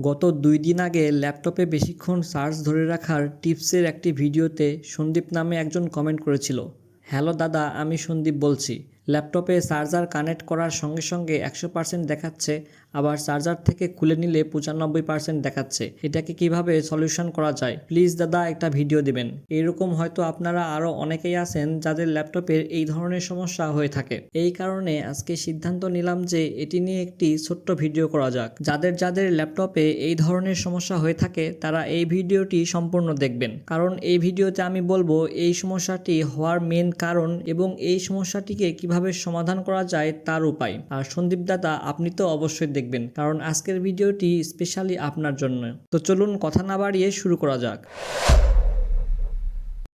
গত দুই দিন আগে ল্যাপটপে বেশিক্ষণ চার্জ ধরে রাখার টিপসের একটি ভিডিওতে সন্দীপ নামে একজন কমেন্ট করেছিল, হ্যালো দাদা, আমি সন্দীপ বলছি। ল্যাপটপে চার্জার কানেক্ট করার সঙ্গে সঙ্গে একশো পার্সেন্ট দেখাচ্ছে আবার চার্জার থেকে খুলে নিলে পঁচানব্বই পার্সেন্ট দেখাচ্ছে। এটাকে কীভাবে সলিউশন করা যায়? প্লিজ দাদা, একটা ভিডিও দিবেন। এরকম হয়তো আপনারা আরও অনেকেই আছেন যাদের ল্যাপটপের এই ধরনের সমস্যা হয়ে থাকে। এই কারণে আজকে সিদ্ধান্ত নিলাম যে এটি নিয়ে একটি ছোট্ট ভিডিও করা যাক। যাদের যাদের ল্যাপটপে এই ধরনের সমস্যা হয়ে থাকে, তারা এই ভিডিওটি সম্পূর্ণ দেখবেন। কারণ এই ভিডিওতে আমি বলব, এই সমস্যাটি হওয়ার মেন কারণ এবং এই সমস্যাটিকে কীভাবে সমাধান করা যায় তার উপায়। আর সন্দীপ দাদা, আপনি তো অবশ্যই দেখবেন, কারণ আজকের ভিডিওটি স্পেশালি আপনার জন্য। তো চলুন কথা না বাড়িয়ে শুরু করা যাক।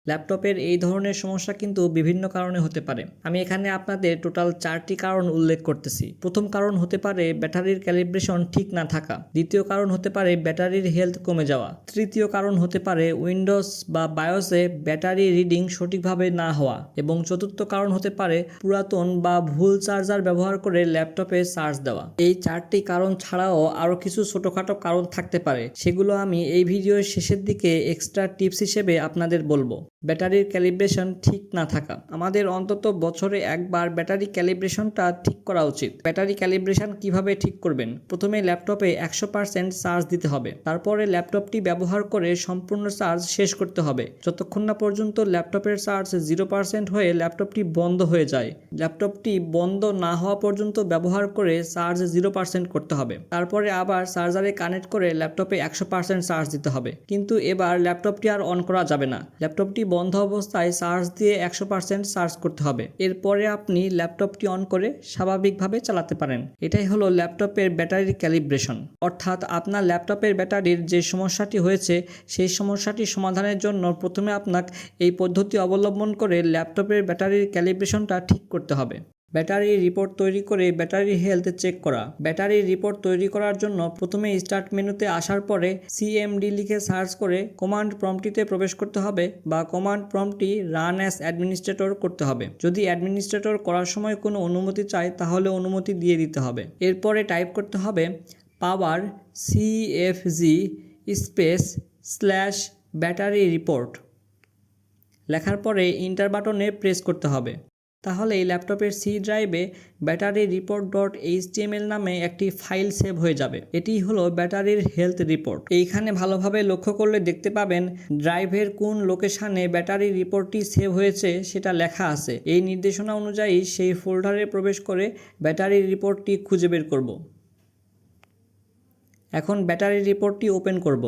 ল্যাপটপের এই ধরনের সমস্যা কিন্তু বিভিন্ন কারণে হতে পারে। আমি এখানে আপনাদের টোটাল চারটি কারণ উল্লেখ করতেছি। প্রথম কারণ হতে পারে ব্যাটারির ক্যালিব্রেশন ঠিক না থাকা। দ্বিতীয় কারণ হতে পারে ব্যাটারির হেলথ কমে যাওয়া। তৃতীয় কারণ হতে পারে উইন্ডোজ বা বায়োসে ব্যাটারি রিডিং সঠিকভাবে না হওয়া। এবং চতুর্থ কারণ হতে পারে পুরাতন বা ভুল চার্জার ব্যবহার করে ল্যাপটপে চার্জ দেওয়া। এই চারটি কারণ ছাড়াও আরও কিছু ছোটোখাটো কারণ থাকতে পারে। সেগুলো আমি এই ভিডিওর শেষের দিকে এক্সট্রা টিপস হিসেবে আপনাদের বলব। ব্যাটারির ক্যালিব্রেশন ঠিক না থাকা। আমাদের অন্তত বছরে একবার ব্যাটারি ক্যালিব্রেশনটা ঠিক করা উচিত। ব্যাটারি ক্যালিব্রেশন কীভাবে ঠিক করবেন? প্রথমে ল্যাপটপে একশো পার্সেন্ট চার্জ দিতে হবে। তারপরে ল্যাপটপটি ব্যবহার করে সম্পূর্ণ চার্জ শেষ করতে হবে। যতক্ষণ না পর্যন্ত ল্যাপটপের চার্জ জিরো পার্সেন্ট হয়ে ল্যাপটপটি বন্ধ হয়ে যায়, ল্যাপটপটি বন্ধ না হওয়া পর্যন্ত ব্যবহার করে চার্জ জিরো পার্সেন্ট করতে হবে। তারপরে আবার চার্জারে কানেক্ট করে ল্যাপটপে একশো পার্সেন্ট চার্জ দিতে হবে। কিন্তু এবার ল্যাপটপটি আর অন করা যাবে না। ল্যাপটপটি বন্ধ অবস্থায় চার্জ দিয়ে একশো পার্সেন্ট চার্জ করতে হবে। এরপরে আপনি ল্যাপটপটি অন করে স্বাভাবিকভাবে চালাতে পারেন। এটাই হলো ল্যাপটপের ব্যাটারির ক্যালিব্রেশন অর্থাৎ আপনার ল্যাপটপের ব্যাটারির যে সমস্যাটি হয়েছে, সেই সমস্যাটি সমাধানের জন্য প্রথমে আপনাকে এই পদ্ধতি অবলম্বন করে ল্যাপটপের ব্যাটারির ক্যালিব্রেশনটা ঠিক করতে হবে। ব্যাটারির রিপোর্ট তৈরি করে ব্যাটারির হেলথ চেক করা। ব্যাটারির রিপোর্ট তৈরি করার জন্য প্রথমে স্টার্ট মেনুতে আসার পরে সিএমডি লিখে সার্চ করে কমান্ড প্রম্পটিতে প্রবেশ করতে হবে বা কমান্ড প্রম্পটি রান অ্যাস অ্যাডমিনিস্ট্রেটর করতে হবে। যদি অ্যাডমিনিস্ট্রেটর করার সময় কোনো অনুমতি চায় তাহলে অনুমতি দিয়ে দিতে হবে। এরপরে টাইপ করতে হবে power CFG space slash battery report. লেখার পরে ইন্টার বাটনে প্রেস করতে হবে। তাহলে এই ল্যাপটপের সি ড্রাইভে ব্যাটারি রিপোর্ট ডট এইচটিএমএল নামে একটি ফাইল সেভ হয়ে যাবে। এটি হলো ব্যাটারির হেলথ রিপোর্ট এইখানে ভালোভাবে লক্ষ্য করলে দেখতে পাবেন ড্রাইভের কোন লোকেশানে ব্যাটারি রিপোর্টটি সেভ হয়েছে সেটা লেখা আছে। এই নির্দেশনা অনুযায়ী সেই ফোল্ডারে প্রবেশ করে ব্যাটারি রিপোর্টটি খুঁজে বের করব। এখন ব্যাটারি রিপোর্টটি ওপেন করব।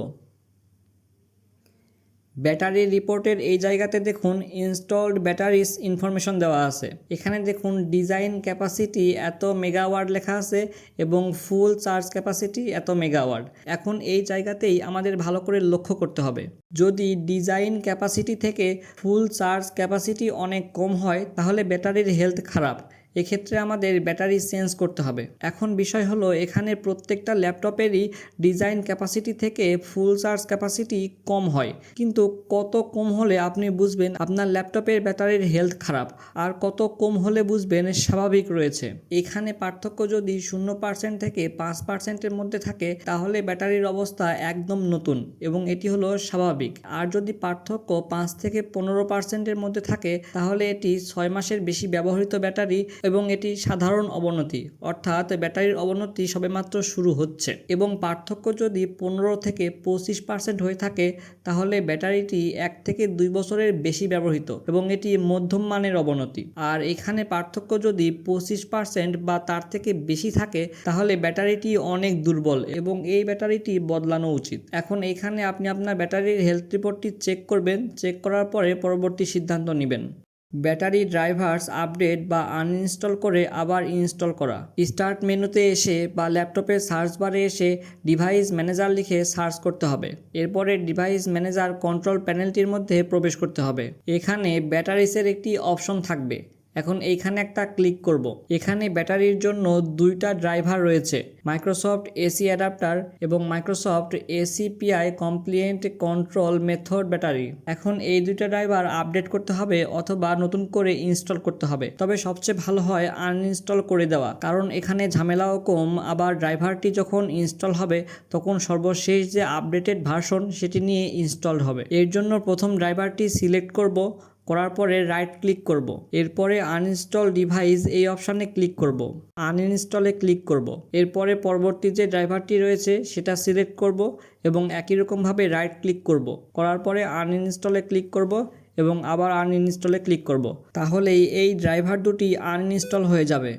ব্যাটারি রিপোর্টের এই জায়গাতে দেখুন ইনস্টলড ব্যাটারিস ইনফরমেশন দেওয়া আছে। এখানে দেখুন ডিজাইন ক্যাপাসিটি এত মেগাওয়ার্ড লেখা আছে এবং ফুল চার্জ ক্যাপাসিটি এত মেগাওয়ার্ড এখন এই জায়গাতেই আমাদের ভালো করে লক্ষ্য করতে হবে। যদি ডিজাইন ক্যাপাসিটি থেকে ফুল চার্জ ক্যাপাসিটি অনেক কম হয়, তাহলে ব্যাটারির হেলথ খারাপ। এক্ষেত্রে আমাদের ব্যাটারি চেঞ্জ করতে হবে। এখন বিষয় হলো, এখানে প্রত্যেকটা ল্যাপটপেরই ডিজাইন ক্যাপাসিটি থেকে ফুল চার্জ ক্যাপাসিটি কম হয়। কিন্তু কত কম হলে আপনি বুঝবেন আপনার ল্যাপটপের ব্যাটারির হেলথ খারাপ, আর কত কম হলে বুঝবেন স্বাভাবিক রয়েছে। এখানে পার্থক্য যদি শূন্য পার্সেন্ট থেকে পাঁচ পার্সেন্টের মধ্যে থাকে, তাহলে ব্যাটারির অবস্থা একদম নতুন এবং এটি হলো স্বাভাবিক। আর যদি পার্থক্য পাঁচ থেকে পনেরো পার্সেন্টের মধ্যে থাকে, তাহলে এটি ছয় মাসের বেশি ব্যবহৃত ব্যাটারি এবং এটি সাধারণ অবনতি, অর্থাৎ ব্যাটারির অবনতি সবেমাত্র শুরু হচ্ছে। এবং পার্থক্য যদি পনেরো থেকে পঁচিশ পার্সেন্ট হয়ে থাকে, তাহলে ব্যাটারিটি এক থেকে দুই বছরের বেশি ব্যবহৃত এবং এটি মধ্যম মানের অবনতি। আর এখানে পার্থক্য যদি পঁচিশ পার্সেন্ট বা তার থেকে বেশি থাকে, তাহলে ব্যাটারিটি অনেক দুর্বল এবং এই ব্যাটারিটি বদলানো উচিত। এখন এখানে আপনি আপনার ব্যাটারির হেলথ রিপোর্টটি চেক করবেন, চেক করার পরে পরবর্তী সিদ্ধান্ত নেবেন। ব্যাটারি ড্রাইভার্স আপডেট বা আনইনস্টল করে আবার ইনস্টল করা। স্টার্ট মেনুতে এসে বা ল্যাপটপের সার্চ বারে এসে ডিভাইস ম্যানেজার লিখে সার্চ করতে হবে। এরপরে ডিভাইস ম্যানেজার কন্ট্রোল প্যানেলটির মধ্যে প্রবেশ করতে হবে। এখানে ব্যাটারিসের একটি অপশন থাকবে। এখন এইখানে একটা ক্লিক করব। এখানে ব্যাটারির জন্য দুইটা ড্রাইভার রয়েছে। মাইক্রোসফট এসি অ্যাডাপ্টার এবং Microsoft ACPI compliant control method battery. এখন এই দুইটা ড্রাইভার আপডেট করতে হবে অথবা নতুন করে ইনস্টল করতে হবে। তবে সবচেয়ে ভালো হয় আনইনস্টল করে দেওয়া, কারণ এখানে ঝামেলাও কম। আবার ড্রাইভারটি যখন ইনস্টল হবে, তখন সর্বশেষ যে আপডেটেড ভার্সন সেটি নিয়ে ইনস্টল হবে। এর জন্য প্রথম ড্রাইভারটি সিলেক্ট করব। করার পরে রাইট ক্লিক করব। এরপরে আনইনস্টল ডিভাইস এই অপশানে ক্লিক করব। আনইনস্টলে ক্লিক করব। এরপরে পরবর্তী যে ড্রাইভারটি রয়েছে, সেটা সিলেক্ট করব এবং একই রকমভাবে রাইট ক্লিক করব। করার পরে আনইনস্টলে ক্লিক করব এবং আবার আনইনস্টলে ক্লিক করব। তাহলেই এই ড্রাইভার দুটি আনইনস্টল হয়ে যাবে।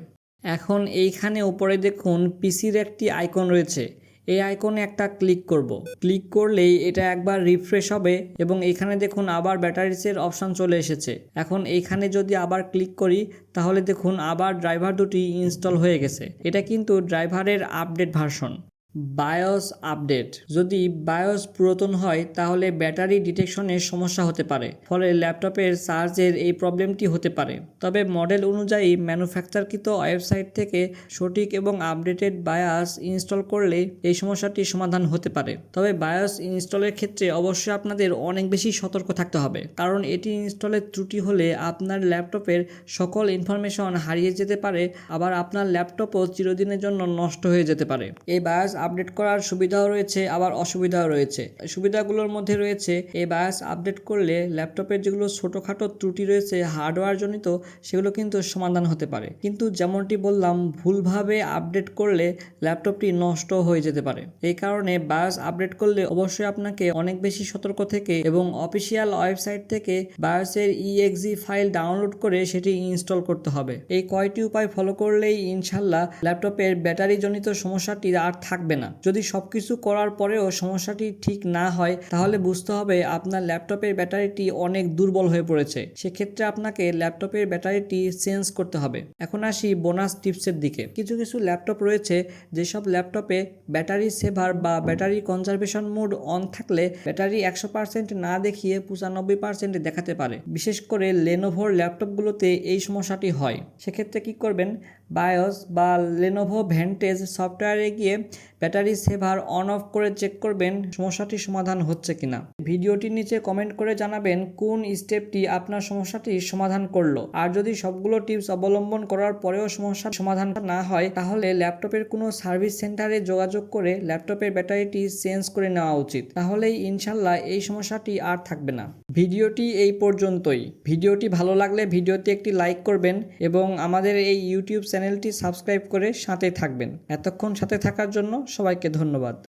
এখন এইখানে উপরে দেখুন পিসির একটি আইকন রয়েছে। এই আইকনে একটা ক্লিক করব। ক্লিক করলেই এটা একবার রিফ্রেশ হবে এবং এখানে দেখুন আবার ব্যাটারিসের অপশান চলে এসেছে। এখন এখানে যদি আবার ক্লিক করি, তাহলে দেখুন আবার ড্রাইভার দুটি ইনস্টল হয়ে গেছে। এটা কিন্তু ড্রাইভারের আপডেট ভার্সন বায়োস আপডেট। যদি বায়োস পুরাতন হয়, তাহলে ব্যাটারি ডিটেকশনের সমস্যা হতে পারে, ফলে ল্যাপটপের চার্জের এই প্রবলেমটি হতে পারে। তবে মডেল অনুযায়ী, ম্যানুফ্যাকচারকৃত ওয়েবসাইট থেকে সঠিক এবং আপডেটেড বায়াস ইনস্টল করলে এই সমস্যাটি সমাধান হতে পারে। তবে বায়োস ইনস্টলের ক্ষেত্রে অবশ্যই আপনাদের অনেক বেশি সতর্ক থাকতে হবে, কারণ এটি ইনস্টলের ত্রুটি হলে আপনার ল্যাপটপের সকল ইনফরমেশন হারিয়ে যেতে পারে, আবার আপনার ল্যাপটপও চিরদিনের জন্য নষ্ট হয়ে যেতে পারে। এই বায়াস আপডেট করার সুবিধাও রয়েছে, আবার অসুবিধাও রয়েছে। সুবিধাগুলোর মধ্যে রয়েছে, এই বায়াস আপডেট করলে ল্যাপটপের যেগুলো ছোটোখাটো ত্রুটি রয়েছে হার্ডওয়্যার জনিত সেগুলো কিন্তু সমাধান হতে পারে। কিন্তু যেমনটি বললাম, ভুলভাবে আপডেট করলে ল্যাপটপটি নষ্ট হয়ে যেতে পারে। এই কারণে বায়াস আপডেট করলে অবশ্যই আপনাকে অনেক বেশি সতর্ক থেকে এবং অফিসিয়াল ওয়েবসাইট থেকে বায়োসের ইএক্সি ফাইল ডাউনলোড করে সেটি ইনস্টল করতে হবে। এই কয়টি উপায় ফলো করলেই ইনশাল্লাহ ল্যাপটপের ব্যাটারি জনিত সমস্যাটি আর থাকবে না। যদি সব কিছু করার পরেও সমস্যাটি ঠিক না হয়, তাহলে বুঝতে হবে আপনার ল্যাপটপের ব্যাটারিটি অনেক দুর্বল হয়ে পড়েছে। সেক্ষেত্রে আপনাকে ল্যাপটপের ব্যাটারিটি চেঞ্জ করতে হবে। এখন আসি বোনাস টিপসের দিকে। কিছু কিছু ল্যাপটপ রয়েছে, যেসব ল্যাপটপে ব্যাটারি সেভার বা ব্যাটারি কনজারভেশন মোড অন থাকলে ব্যাটারি একশো পার্সেন্ট না দেখিয়ে পঁচানব্বই পার্সেন্ট দেখাতে পারে। বিশেষ করে লেনোভোর ল্যাপটপগুলোতে এই সমস্যাটি হয়। সেক্ষেত্রে কি করবেন? বায়োস বা লেনোভো ভেন্টেজ সফটওয়্যারে গিয়ে ব্যাটারি সেভার অন অফ করে চেক করবেন সমস্যাটি সমাধান হচ্ছে কিনা। ভিডিওটির নিচে কমেন্ট করে জানাবেন কোন স্টেপটি আপনার সমস্যাটির সমাধান করল। আর যদি সবগুলো টিপস অবলম্বন করার পরেও সমস্যার সমাধান না হয়, তাহলে ল্যাপটপের কোনো সার্ভিস সেন্টারে যোগাযোগ করে ল্যাপটপের ব্যাটারিটি চেঞ্জ করে নেওয়া উচিত। তাহলেই ইনশাল্লাহ এই সমস্যাটি আর থাকবে না। ভিডিওটি এই পর্যন্তই। ভিডিওটি ভালো লাগলে ভিডিওতে একটি লাইক করবেন এবং আমাদের এই ইউটিউব চ্যানেলটি সাবস্ক্রাইব করে সাথে থাকবেন। এতক্ষণ সাথে থাকার জন্য সবাইকে ধন্যবাদ।